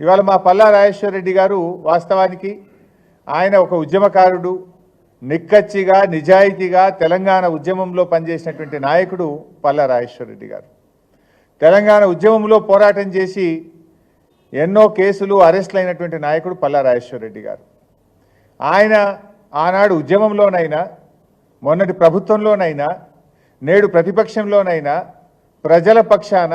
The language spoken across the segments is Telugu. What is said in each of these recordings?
ఇవాళ మా పల్లా రాజేశ్వరరెడ్డి గారు వాస్తవానికి ఆయన ఒక ఉద్యమకారుడు నిక్కచ్చిగా నిజాయితీగా తెలంగాణ ఉద్యమంలో పనిచేసినటువంటి నాయకుడు పల్లా రాజేశ్వరరెడ్డి గారు. తెలంగాణ ఉద్యమంలో పోరాటం చేసి ఎన్నో కేసులు అరెస్టులు అయినటువంటి నాయకుడు పల్లా రాజేశ్వరరెడ్డి గారు. ఆయన ఆనాడు ఉద్యమంలోనైనా మొన్నటి ప్రభుత్వంలోనైనా నేడు ప్రతిపక్షంలోనైనా ప్రజల పక్షాన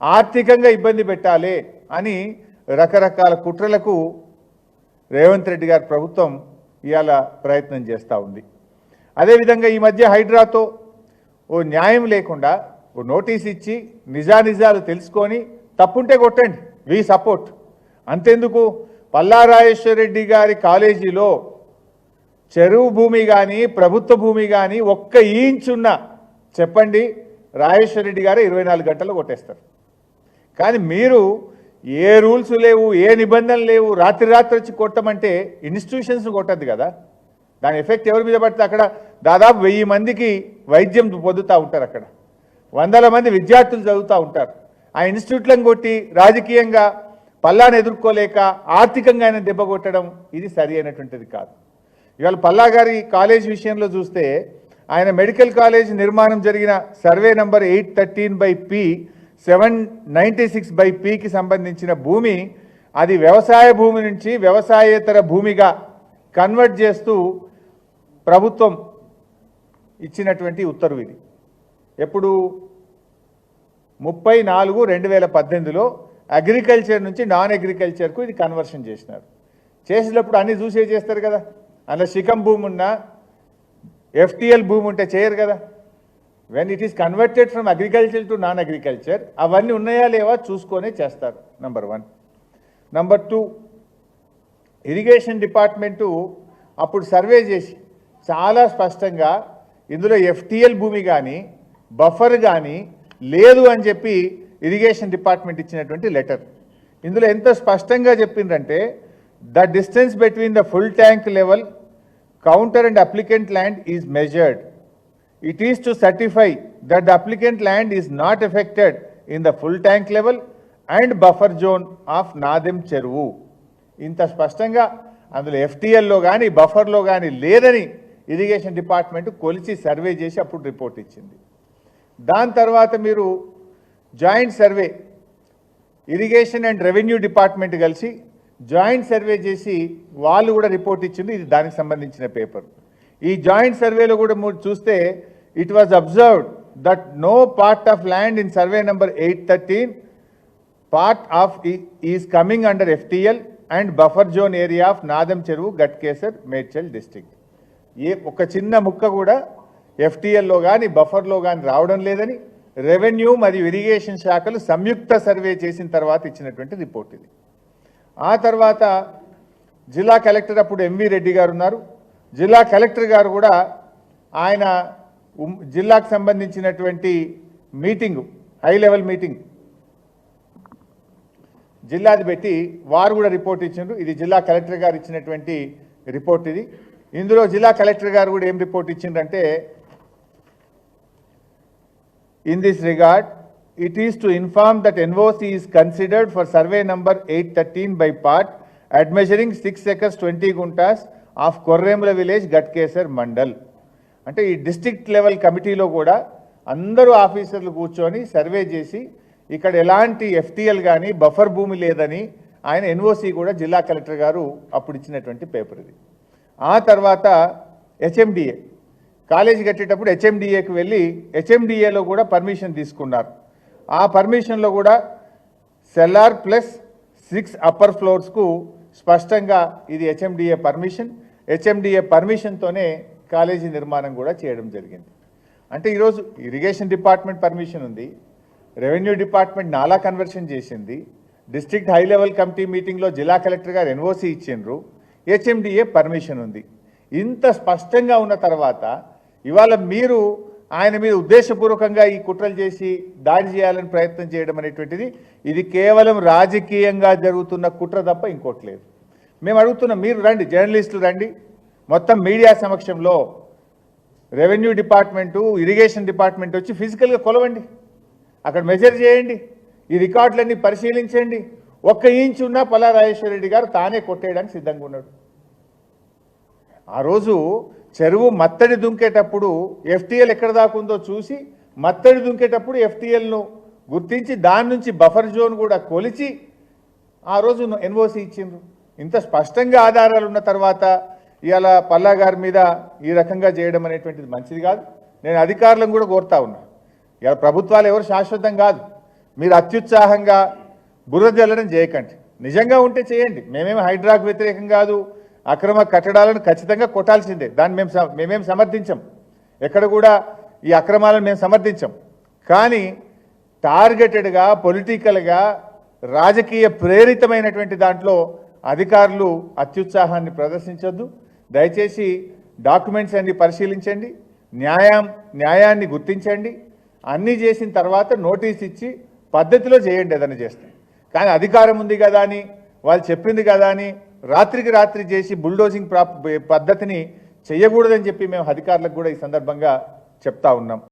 ఆర్థికంగా ఇబ్బంది పెట్టాలి అని రకరకాల కుట్రలకు రేవంత్ రెడ్డి గారి ప్రభుత్వం ఇవాళ ప్రయత్నం చేస్తూ ఉంది. అదేవిధంగా ఈ మధ్య హైడ్రాతో ఓ న్యాయం లేకుండా ఓ నోటీస్ ఇచ్చి నిజానిజాలు తెలుసుకొని తప్పుంటే కొట్టండి వి సపోర్ట్. అంతెందుకు? పల్లారాజేశ్వర రెడ్డి గారి కాలేజీలో చెరువు భూమి కానీ ప్రభుత్వ భూమి కానీ ఒక్క ఈంచున్న చెప్పండి రాజేశ్వర రెడ్డి గారు ఇరవై నాలుగు కొట్టేస్తారు. కానీ మీరు ఏ రూల్స్ లేవు ఏ నిబంధనలు లేవు రాత్రి రాత్రి వచ్చి కొట్టమంటే ఇన్స్టిట్యూషన్స్ కొట్టద్దు కదా. దాని ఎఫెక్ట్ ఎవరి మీద పడితే అక్కడ దాదాపు వెయ్యి మందికి వైద్యం పొందుతూ ఉంటారు అక్కడ. వందల మంది విద్యార్థులు చదువుతూ ఉంటారు. ఆ ఇన్స్టిట్యూట్లను కొట్టి రాజకీయంగా పల్లాను ఎదుర్కోలేక ఆర్థికంగా ఆయన దెబ్బ కొట్టడం ఇది సరి అయినటువంటిది కాదు. ఇవాళ పల్లా గారి కాలేజ్ విషయంలో చూస్తే ఆయన మెడికల్ కాలేజ్ నిర్మాణం జరిగిన survey number eight thirteen by P seven ninety six by పికి సంబంధించిన భూమి అది వ్యవసాయ భూమి నుంచి వ్యవసాయేతర భూమిగా కన్వర్ట్ చేస్తూ ప్రభుత్వం ఇచ్చినటువంటి ఉత్తర్వు ఇది. ఎప్పుడు? ముప్పై నాలుగు రెండు వేల పద్దెనిమిదిలో అగ్రికల్చర్ నుంచి నాన్ అగ్రికల్చర్కు ఇది కన్వర్షన్ చేసినారు. చేసినప్పుడు అన్నీ చూసే చేస్తారు కదా. అందులో శిఖం భూమి ఉన్నా ఎఫ్టిఎల్ భూమి ఉంటే చేయరు కదా. When it is converted from agriculture to non agriculture అవన్నీ ఉన్నాయా లేవా చూసుకొనే చేస్తారు number one number two irrigation department అప్పుడు సర్వే చేసి చాలా స్పష్టంగా ఇందులో ఎఫ్టిఎల్ భూమి కానీ బఫర్ కానీ లేదు అని చెప్పి ఇరిగేషన్ డిపార్ట్మెంట్ ఇచ్చినటువంటి లెటర్ ఇందులో ఎంత స్పష్టంగా చెప్పిందంటే the distance between the full tank level counter and applicant land is measured it is to certify that the applicant land is not affected in the full tank level and buffer zone of Nadem చెరువు ఇంత స్పష్టంగా అందులో ఎఫ్టీఎల్లో కానీ బఫర్లో కానీ లేదని ఇరిగేషన్ డిపార్ట్మెంట్ కొలిచి సర్వే చేసి అప్పుడు రిపోర్ట్ ఇచ్చింది. దాని తర్వాత మీరు joint survey irrigation and revenue department కలిసి జాయింట్ సర్వే చేసి వాళ్ళు కూడా రిపోర్ట్ ఇచ్చింది. ఇది దానికి సంబంధించిన పేపర్ ఈ జాయింట్ సర్వేలో కూడా మీరు చూస్తే it was observed that no part of land in survey number eight thirteen part of is coming under FTL and buffer zone area of Nadam చెరువు గట్కేసర్ మేడ్చల్ డిస్టిక్ ఏ ఒక చిన్న ముక్క కూడా ఎఫ్టిఎల్లో కానీ బఫర్లో కానీ రావడం లేదని రెవెన్యూ మరియు ఇరిగేషన్ శాఖలు సంయుక్త సర్వే చేసిన తర్వాత ఇచ్చినటువంటి రిపోర్ట్ ఇది. ఆ తర్వాత జిల్లా కలెక్టర్ అప్పుడు ఎంవి రెడ్డి గారు ఉన్నారు. జిల్లా కలెక్టర్ గారు కూడా ఆయన జిల్లాకు సంబంధించినటువంటి మీటింగ్ హై లెవెల్ మీటింగ్. జిల్లాది పెట్టి వారు కూడా రిపోర్ట్ ఇచ్చిండ్రు. ఇది జిల్లా కలెక్టర్ గారు ఇచ్చినటువంటి రిపోర్ట్ ఇది. ఇందులో జిల్లా కలెక్టర్ గారు కూడా ఏం రిపోర్ట్ ఇచ్చిందంటే in this regard it is to inform that NOC is considered for survey number eight thirteen by part admeasuring six acres twenty guntas of Korremula village Ghatkesar mandal అంటే ఈ డిస్ట్రిక్ట్ లెవెల్ కమిటీలో కూడా అందరూ ఆఫీసర్లు కూర్చొని సర్వే చేసి ఇక్కడ ఎలాంటి ఎఫ్టీఎల్ కానీ బఫర్ భూమి లేదని ఆయన ఎన్ఓసి కూడా జిల్లా కలెక్టర్ గారు అప్పుడు ఇచ్చినటువంటి పేపర్ ఇది. ఆ తర్వాత హెచ్ఎండిఏ. కాలేజీ కట్టేటప్పుడు హెచ్ఎండిఏకి వెళ్ళి హెచ్ఎండిఏలో కూడా పర్మిషన్ తీసుకున్నారు. ఆ పర్మిషన్లో కూడా సెల్లార్ ప్లస్ సిక్స్ అప్పర్ ఫ్లోర్స్కు స్పష్టంగా ఇది హెచ్ఎండిఏ పర్మిషన్. హెచ్ఎండిఏ పర్మిషన్తోనే కాలేజీ నిర్మాణం కూడా చేయడం జరిగింది. అంటే ఈరోజు ఇరిగేషన్ డిపార్ట్మెంట్ పర్మిషన్ ఉంది. రెవెన్యూ డిపార్ట్మెంట్ నాలా కన్వర్షన్ చేసింది. డిస్ట్రిక్ట్ హై లెవెల్ కమిటీ మీటింగ్లో జిల్లా కలెక్టర్ గారు ఎన్ఓసి ఇచ్చిండ్రు. హెచ్ఎండిఏ పర్మిషన్ ఉంది. ఇంత స్పష్టంగా ఉన్న తర్వాత ఇవాళ మీరు ఆయన మీద ఉద్దేశపూర్వకంగా ఈ కుట్రలు చేసి దాడి చేయాలని ప్రయత్నం చేయడం అనేటువంటిది ఇది కేవలం రాజకీయంగా జరుగుతున్న కుట్ర తప్ప ఇంకోటి లేదు. మేము అడుగుతున్నాం మీరు రండి జర్నలిస్టులు రండి. మొత్తం మీడియా సమక్షంలో రెవెన్యూ డిపార్ట్మెంటు ఇరిగేషన్ డిపార్ట్మెంట్ వచ్చి ఫిజికల్గా కొలవండి. అక్కడ మెజర్ చేయండి. ఈ రికార్డులన్నీ పరిశీలించండి. ఒక్క ఇంచు ఉన్న పల్లా రెడ్డి గారు తానే కొట్టేయడానికి సిద్ధంగా ఉన్నాడు. ఆ రోజు చెరువు మత్తడి దుంకేటప్పుడు ఎఫ్టీఎల్ ఎక్కడ దాకుందో చూసి మత్తడి దుంకేటప్పుడు ఎఫ్టీఎల్ను గుర్తించి దాని నుంచి బఫర్ జోన్ కూడా కొలిచి ఆ రోజు ఎన్ఓసి ఇచ్చిండ్రు. ఇంత స్పష్టంగా ఆధారాలు ఉన్న తర్వాత ఇవాళ పల్లా గారి మీద ఈ రకంగా చేయడం అనేటువంటిది మంచిది కాదు. నేను అధికారులను కూడా కోరుతా ఉన్నా. ఇవాళ ప్రభుత్వాలు ఎవరు శాశ్వతం కాదు. మీరు అత్యుత్సాహంగా బురద జల్లడం చేయకండి. నిజంగా ఉంటే చేయండి. మేమేం హైడ్రాకు వ్యతిరేకం కాదు. అక్రమ కట్టడాలను ఖచ్చితంగా కొట్టాల్సిందే. దాన్ని మేము మేమేం సమర్థించం. ఎక్కడ కూడా ఈ అక్రమాలను మేము సమర్థించం. కానీ టార్గెటెడ్గా పొలిటికల్గా రాజకీయ ప్రేరితమైనటువంటి దాంట్లో అధికారులు అత్యుత్సాహాన్ని ప్రదర్శించొద్దు. దయచేసి డాక్యుమెంట్స్ అన్ని పరిశీలించండి న్యాయం న్యాయాన్ని గుర్తించండి అన్నీ చేసిన తర్వాత నోటీస్ ఇచ్చి పద్ధతిలో చేయండి ఏదైనా చేస్తే. కానీ అధికారం ఉంది కదా అని వాళ్ళు చెప్పింది కదా అని రాత్రికి రాత్రి చేసి బుల్డోజింగ్ ప్రా పద్ధతిని చేయకూడదని చెప్పి మేము అధికారులకు కూడా ఈ సందర్భంగా చెప్తా ఉన్నాం.